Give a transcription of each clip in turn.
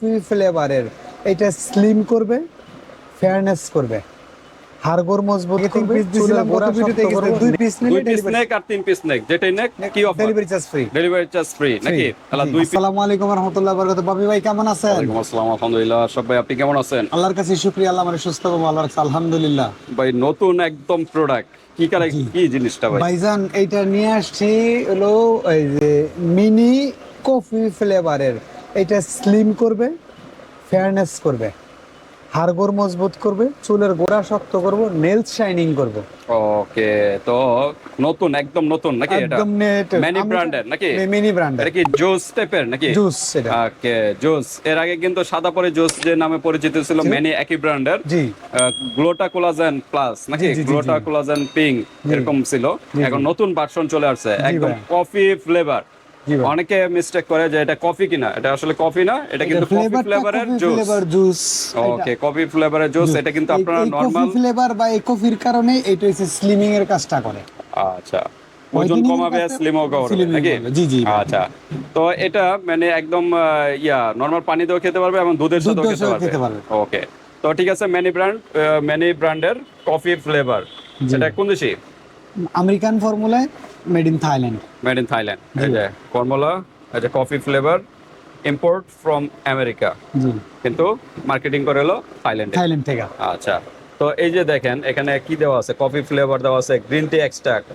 Coffee ফ্লেভারের। এটা slim করবে ফেয়ারনেস করবে। হাড়গোড় মজবুত করবে piece দিছিলাম, গত ভিডিওতে গেছে, দুই পিস দুই পিস নেক আর তিন পিস নেক যেটাই নেক কি offer delivery charge free delivery charge free নাকি? দুই পিস আসসালামু আলাইকুম রহমতুল্লাহ বরকত বাবি ভাই কেমন আছেন? ওয়ালাইকুম আসসালাম আলহামদুলিল্লাহ। সব ভাই আপনি কেমন আছেন? আল্লাহর কাছে শুক্রিয়া আল্লাহ আমার সুস্থ এবং ভালো রাখছে আলহামদুলিল্লাহ। ভাই নতুন একদম প্রোডাক্ট কি কারে কি জিনিসটা ভাই? ভাইজান এইটা নিয়ে আসছি হলো এই যে মিনি কফি ফ্লেভারের এটা স্লিম করবে ফেয়ারনেস করবে হাড়গোড় মজবুত করবে চুলের গোড়া শক্ত করবে নেলস শাইনিং করবে। ওকে তো নতুন একদম নতুন নাকি এটা? একদম Many branded নাকি? মিনি ব্র্যান্ডের এটা কি জোস টাইপের নাকি? জুস সেটা ওকে জোস এর আগে কিন্তু সাদা পরে জোস যে নামে পরিচিত ছিল মেনি একই ব্র্যান্ডের জি। গ্লোটা কোলাজেন প্লাস নাকি? গ্লোটা কোলাজেন পিঙ্ক এরকম ছিল। এখন নতুন ভার্সন চলে আসছে একদম কফি ফ্লেভার। অনেকে মিস্টেক করে যে এটা কফি কিনা এটা আসলে কফি না এটা কিন্তু কফি ফ্লেভারের জুস ওকে কফি ফ্লেভারের জুস এটা। কিন্তু আপনারা নরমাল কফি ফ্লেভার বা এই কফির কারণে এটা হচ্ছে স্লিমিং এর কাজটা করে। আচ্ছা। ওজন কমাবে স্লিমও করবে নাকি? জি, জি, আচ্ছা। তো এটা মানে একদম ইয়া নরমাল পানি দিয়েও খেতে পারবে এবং দুধের সাথেও খেতে পারবে। ওকে তো ঠিক আছে ম্যানি ব্র্যান্ড ম্যানি ব্র্যান্ডের কফি ফ্লেভার এটা কোন দেশি? American ফর্মুলায় made in Thailand. Made in Thailand. এই যে ফর্মুলা এই যে coffee flavour import from America. কিন্তু মার্কেটিং করে হলো থাইল্যান্ডে। থাইল্যান্ড থেকে। আচ্ছা তো এই যে দেখেন এখানে কি দেওয়া আছে? কফি ফ্লেভার দেওয়া আছে গ্রিন টি এক্সট্রাক্ট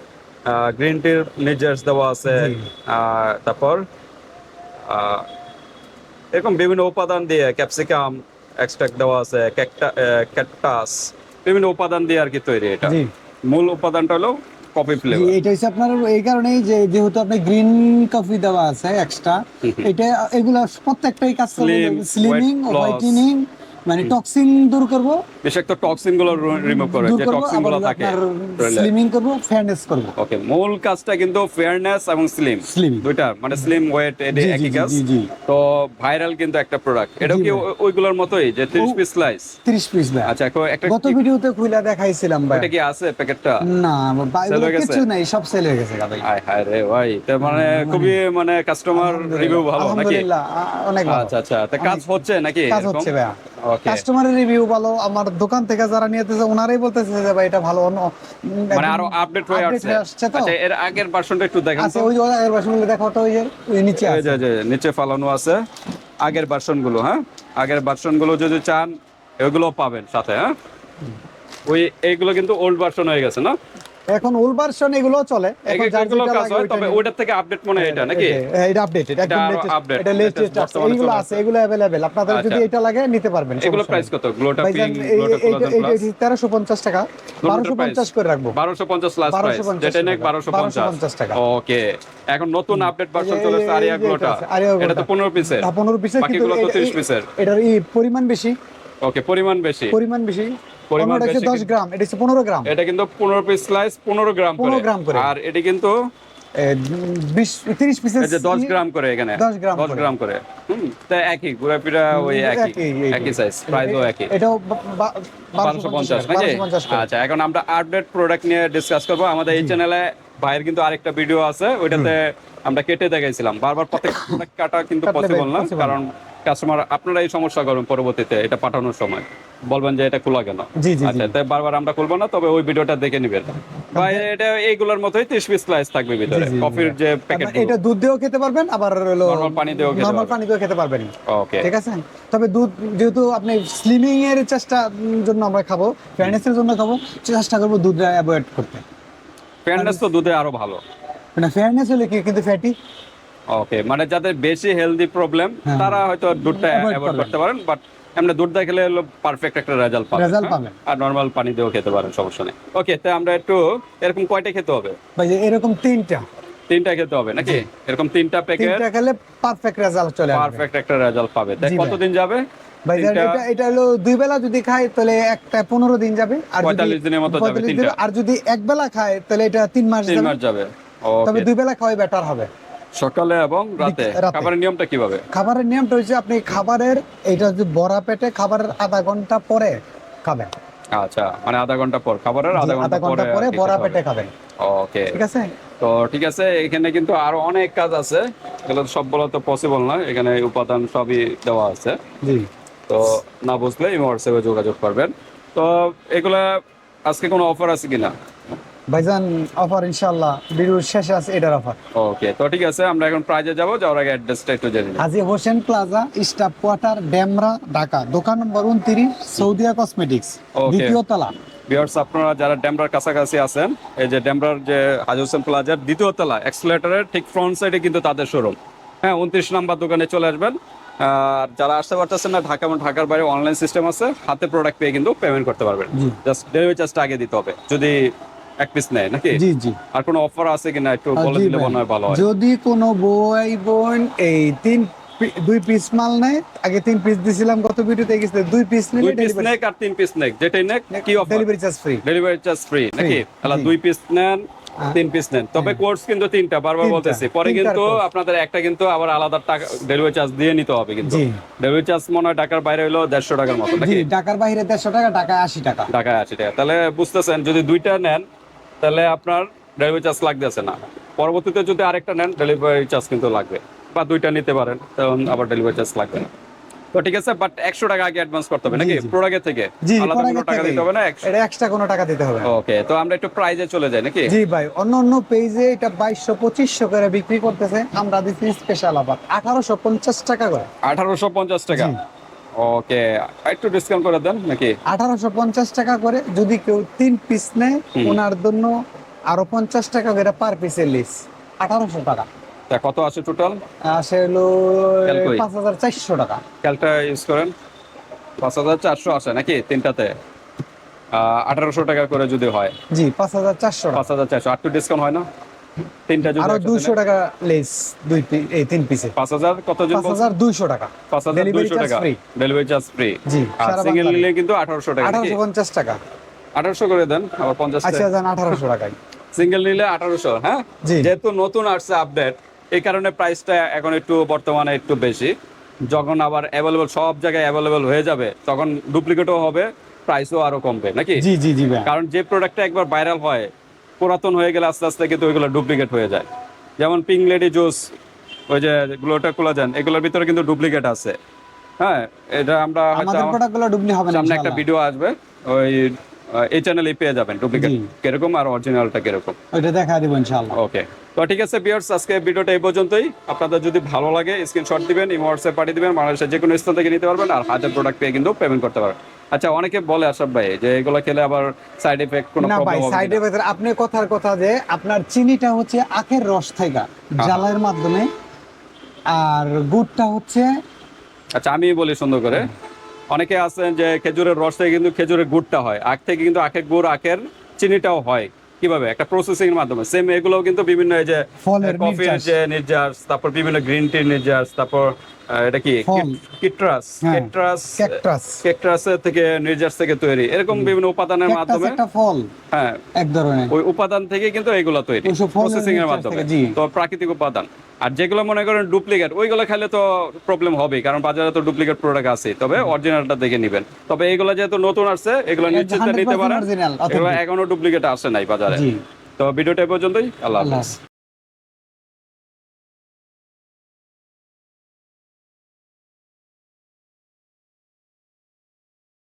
গ্রিন টির নিজের দেওয়া আছে তারপর এরকম বিভিন্ন উপাদান দিয়ে ক্যাপসিকাম এক্সট্রাক্ট দেওয়া আছে ক্যাকটাস বিভিন্ন উপাদান দিয়ে আর কি তৈরি এটা। মূল উপাদানটা হলো কফি ফ্লেভার এটা হচ্ছে আপনার এই কারণেই যে যেহেতু আপনি গ্রিন কফি দেওয়া আছে এক্সট্রা এটা এগুলা প্রত্যেকটাই কাজ করে স্লিমিং হোয়াইটেনিং মানে টক্সিন দূর করব। টক্সিনগুলো রিমুভ করে দূর যে টক্সিনগুলো থাকে স্লিমিং করব ফেয়ারনেস করব। ওকে মূল কাজটা কিন্তু ফেয়ারনেস এবং স্লিম। দুইটা মানে স্লিম ওয়েট একই কাজ। তো ভাইরাল কিন্তু একটা প্রোডাক্ট এটা কি ওইগুলোর মতোই যে 30 পিস স্লাইস 30 পিস ভাই। আচ্ছা একটা গত ভিডিওতে দেখাইছিলাম ভাই। এটা কি আছে প্যাকেটটা? না ভাই? কিছু নাই সব সেল হয়ে গেছে ভাই। হায় হায় রে ভাই তার মানে খুবই মানে কাস্টমার রিভিউ ভালো নাকি? আলহামদুলিল্লাহ অনেক আচ্ছা আচ্ছা তা কাজ হচ্ছে নাকি কাজ হচ্ছে ওকে কাস্টমারের রিভিউ ভালো আমার দোকান থেকে যারা নিয়েতেছে ওনারাই বলতেছে যে ভাই এটা ভালো মানে আরও আপডেট হয়ে আসছে। আচ্ছা এর আগের ভার্সনটা একটু দেখেন আচ্ছা ওই আগের ভার্সনগুলো দেখো তো ওই যে ওই নিচে আছে। নিচে ফালানো আছে। আগের ভার্সনগুলো হ্যাঁ? আগের ভার্সনগুলো যদি চান এগুলো পাবেন সাথে হ্যাঁ? ওই এইগুলো কিন্তু ওল্ড ভার্সন হয়ে গেছে না? এখন ওল ভার্সন এগুলো চলে এখন যার এগুলো যেটা কাজ লাগে হয় ওইটা তবে নিয়ে- ওইটার থেকে আপডেট মনে হয় এটা নাকি এটা- এটা আপডেটেড একদম আরো latest- update, এটা latest লেটেস্ট আছে বর্তমানে এইগুলো চলে আছে এগুলো अवेलेबल আপনাদের যদি আচ্ছা। এটা লাগে নিতে পারবেন এগুলো সমস্যা প্রাইস নেই। কত গ্লোটা ভাইজান, পিঙ্ক এই- গ্লোটা এই- কোলাজেন এই- প্লাস এই 1350 টাকা 1250 করে রাখবো 1250 লাস্ট প্রাইস 1250 যেটা নেক টাকা। 1250 1250 টাকা। ওকে এখন নতুন আপডেট ভার্সন এই- চলে এসেছে এই- আরিয়া এই যে গ্লোটা এটা আছে, আরিয়া এটা তো গ্লোটা। 15 পিসের হ্যাঁ, 15 পিসের কিন্তু বাকিগুলো তো এটা- 30 পিসের এটার এই পরিমাণ বেশি ওকে পরিমাণ বেশি পরিমাণ বেশি পরিমাণ বেশি 10 গ্রাম এটা হচ্ছে 15 গ্রাম। এটা কিন্তু 15 পিস স্লাইস 15 গ্রাম 15 গ্রাম করে। আর এটি কিন্তু 20 30 পিসের এই যে 10 গ্রাম করে এখানে। 10 গ্রাম 10 গ্রাম করে। হুম তা একই ঘোরাফেরা ওই একই। একই, সাইজ প্রাইসও একই। এটাও বা- বা- 1250 নাকি? আচ্ছা এখন আমরা আপডেট প্রোডাক্ট নিয়ে ডিসকাস করব। আমাদের এই চ্যানেলে ভাইয়ের কিন্তু আরেকটা ভিডিও আছে ওইটাতে আমরা কেটে দেখাইছিলাম। বারবার প্রত্যেক প্রোডাক্ট কাটা কিন্তু পসিবল না কারণ কাস্টমার আপনারা এই সমস্যা করবেন পরবর্তীতে এটা পাঠানোর সময়। বলবেন যে এটা খোলা কেন। আচ্ছা তাই বারবার আমরা খুলবো না তবে ওই ভিডিওটা দেখে নিবেন। ভাই এটা এইগুলোর মতোই 30 পিস স্লাইস থাকবে ভিতরে কফির যে প্যাকেট এটা দুধ দিয়েও খেতে পারবেন আবার হলো পানি দিয়েও খেতে নরমাল। পানি দিয়েও খেতে পারবেন। ওকে ঠিক আছে? তবে দুধ যেহেতু আপনি স্লিমিং এর চেষ্টা জন্য আমরা খাব জন্য খাব চেষ্টা করব দুধটা অ্যাভয়েড করতে। ফেয়ারনেস তো দুধে আরও ভালো। মানে ফেয়ারনেস হলে কি কিন্তু ফ্যাটি ওকে মানে যাদের বেশি হেলদি প্রবলেম হ্যাঁ। তারা হয়তো দুধটা অ্যাভয়েড। করতে পারেন বাট এমনি দুধটা খেলে হলো পারফেক্ট একটা রেজাল্ট পাবেন। Result হ্যাঁ? পাবেন। আর নরমাল পানি দিয়েও খেতে পারেন সমস্যা নেই। ওকে তাই আমরা একটু এরকম কয়টা খেতে হবে? ভাই এরকম তিনটা। তিনটা খেতে হবে নাকি? এরকম তিনটা প্যাকেট তিনটা খেলে পারফেক্ট রেজাল্ট চলে আসবে। পারফেক্ট একটা রেজাল্ট পাবে। তাই কতদিন যাবে? ভাই এটা এটা হলো দুই বেলা যদি খায় তাহলে একটা পনেরো দিন যাবে। আর যদি 45 দিনের মতো যাবে তিনটা। আর যদি এক বেলা খায় তাহলে এটা তিন মাস যাবে। তবে দুই বেলা খাওয়াই বেটার হবে। সকালে এবং রাতে। খাবারের নিয়মটা কীভাবে? খাবারের নিয়মটা হচ্ছে আপনি খাবারের এটা যদি বড়া পেটে খাবারের আধা ঘণ্টা পরে খাবেন। আচ্ছা মানে আধা ঘণ্টা পর খাবারের আধা ঘণ্টা পরে বড়া পেটে খাবেন। ওকে। ঠিক আছে? তো ঠিক আছে এখানে কিন্তু আরও অনেক কাজ আছে। এগুলো তো সবগুলো তো পসিবল না। এখানে উপাদান সবই দেওয়া আছে। জি। তো না বুঝলে হোয়াটসঅ্যাপে যোগাযোগ করবেন। তো এগুলা আজকে কোনো অফার আছে কিনা? ভাইজান অফার ইনশাআল্লাহ ভিডিওর শেষে আছে এটার অফার ওকে তো ঠিক আছে আমরা এখন প্রাইজে যাব যাওয়ার আগে অ্যাড্রেসটা একটু জেনে নিই। Haji Hossain plaza staff quarter Demra Dhaka. দোকান নম্বর উনত্রিশ সৌদিয়া কসমেটিক্স দ্বিতীয় তলা। ভিউয়ার্স আপনারা যারা ড্যামরার কাছাকাছি আছেন এই যে ড্যামরার যে হাজি হোসেন প্লাজার দ্বিতীয় তলা এক্সেলেটরের ঠিক ফ্রন্ট সাইডে কিন্তু তাদের শোরুম হ্যাঁ উনত্রিশ নাম্বার দোকানে চলে আসবেন। আর যারা আসতে পারতেছেন না ঢাকা এবং ঢাকার বাইরে অনলাইন সিস্টেম আছে হাতে প্রোডাক্ট পেয়ে কিন্তু পেমেন্ট করতে পারবেন। জাস্ট ডেলিভারি চার্জটা আগে দিতে হবে। যদি এক পিস নেয় নাকি? জি জি। আর কোনো অফার আছে কিনা একটু বলে দিলে মনে হয় ভালো হয়। যদি কোনো বই বোন এই তিন দুই পিস মাল নেয় আগে তিন পিস দিছিলাম গত ভিডিওতে গেছে দুই পিস নিলে দুই পিস নেক আর তিন পিস নেক যেটাই নেক কি offer delivery charge free delivery charge free নাকি? তাহলে দুই পিস নেন হ্যাঁ। তিন পিস নেন। তবে কোর্স কিন্তু তিনটা বারবার বলতেছি। পরে কিন্তু আপনাদের একটা কিন্তু আবার আলাদা টাকা ডেলিভারি চার্জ দিয়ে নিতে হবে কিন্তু। ডেলিভারি চার্জ মনে হয় ঢাকার বাইরে হলো দেড়শো টাকার মতো ঢাকার বাইরে দেড়শো টাকা ঢাকায় আশি টাকা। ঢাকায় আশি টাকা। তাহলে বুঝতেছেন যদি দুইটা নেন তাহলে আপনার ডেলিভারি চার্জ লাগতেছে না। পরবর্তীতে যদি আরেকটা নেন ডেলিভারি চার্জ কিন্তু লাগবে। বা দুইটা নিতে পারেন তখন আবার ডেলিভারি চার্জ লাগবে না। তো ঠিক আছে বাট একশো টাকা আগে অ্যাডভান্স করতে হবে নাকি। প্রোডাক্টের থেকে? আলাদা কোনো টাকা দিতে হবে না? এটা এক্সট্রা কোনো টাকা দিতে হবে। ওকে তো আমরা একটু প্রাইজে চলে যাই নাকি? জি ভাই অন্য অন্য পেজে এটা বাইশশো পঁচিশশো করে বিক্রি করতেছে। আমরা দিচ্ছি স্পেশাল আবার আঠারোশো পঞ্চাশ টাকা করে। আঠারোশো পঞ্চাশ টাকা। ওকে একটু ডিসকাউন্ট করে দেন নাকি? আঠারোশো পঞ্চাশ টাকা করে যদি কেউ তিন পিস নেয় ওনার জন্য আরও পঞ্চাশ টাকা করে পার পিসের লিস আঠারোশো টাকা। তা কত আছে টোটাল আসে হলো পাঁচ হাজার চারশো টাকা। ক্যালটা ইউজ করেন। পাঁচ হাজার চারশো আসে নাকি তিনটাতে? আঠারোশো টাকা করে যদি হয়। জি পাঁচ হাজার চারশো পাঁচ হাজার চারশো। আর ডিসকাউন্ট হয় না? তিনটা যদি আরও? টাকা লেস দুই এই তিন পিসে পাঁচ হাজার কত জন পাঁচ হাজার দুইশো টাকা। পাঁচ হাজার Delivery দুইশো charge টাকা। ডেলিভারি চার্জ ফ্রি জি আর সিঙ্গেল নিলে কিন্তু টাকা টাকা। করে দেন আবার আচ্ছা টাকায়। সিঙ্গেল নিলে হ্যাঁ? যেহেতু নতুন আসছে আপডেট এই কারণে প্রাইসটা এখন একটু বর্তমানে একটু বেশি। যখন আবার অ্যাভেলেবল সব জায়গায় অ্যাভেলেবল হয়ে যাবে তখন ডুপ্লিকেটও হবে প্রাইসও আরও কমবে নাকি? জি জি জি কারণ যে প্রোডাক্টটা একবার ভাইরাল হয় পুরাতন হয়ে গেলে আস্তে আস্তে কিন্তু ওইগুলো ডুপ্লিকেট হয়ে যায়। যেমন পিং লেডি জুস ওই যে গ্লোটা কোলাজেন এগুলোর ভিতরে কিন্তু ডুপ্লিকেট আছে। হ্যাঁ এটা আমরা সামনে একটা ভিডিও আসবে ওই এই চ্যানেলে পেয়ে যাবেন ডুপ্লিকেট। কীরকম আর অরিজিনালটা কীরকম? ওইটা দেখা দিব ইনশাআল্লাহ। ওকে তো ঠিক আছে বিয়ার্স আজকে ভিডিওটা এই পর্যন্তই। আপনাদের যদি ভালো লাগে স্ক্রিনশট দিবেন ইমো হোয়াটসঅ্যাপ পাঠিয়ে দিবেন বাংলাদেশের যে কোনো স্থান থেকে নিতে পারবেন আর হাজার প্রোডাক্ট পেয়ে কিন্তু পেমেন্ট করতে পারবেন। আচ্ছা অনেকে বলে আশরাফ ভাই যে এগুলো খেলে আবার সাইড এফেক্ট কোনো না ভাই সাইডে? ভেতরে আপনি কথার কথা যে আপনার চিনিটা হচ্ছে আখের রস থেকে জ্বালার মাধ্যমে আর গুড়টা হচ্ছে আচ্ছা আমি বলি সুন্দর করে। অনেকে আছেন যে খেজুরের রস থেকে কিন্তু খেজুরের গুড়টা হয়। আখ থেকে কিন্তু আখের গুড় আখের চিনিটাও হয়। কীভাবে? একটা প্রসেসিং এর মাধ্যমে। সেম এগুলোও কিন্তু বিভিন্ন এই যে কফির। যে নির্যাস তারপর বিভিন্ন গ্রিন টির নির্যাস তারপর এটা কি? কিট্রাস। হ্যাঁ, কিট্রাস ক্যাকটাস। ক্যাকটাসের থেকে নির্যাস থেকে তৈরি। এরকম বিভিন্ন উপাদানের মাধ্যমে একটা ফল। হ্যাঁ। এক ধরনের। ওই উপাদান থেকে কিন্তু এগুলো তৈরি। প্রসেসিং এর মাধ্যমে। তো প্রাকৃতিক উপাদান। আর যেগুলো মনে করেন ডুপ্লিকেট ওইগুলো খেলে তো প্রবলেম হবে কারণ বাজারে তো ডুপ্লিকেট প্রোডাক্ট আছে তবে অরিজিনালটা দেখে নেবেন। তবে এগুলো যেহেতু নতুন আসছে এগুলো এটা নিশ্চিন্তে নিতে পারেন। এগুলো এখনও ডুপ্লিকেট আসে নাই বাজারে। তো ভিডিওটা পর্যন্তই। আল্লাহ হাফেজ।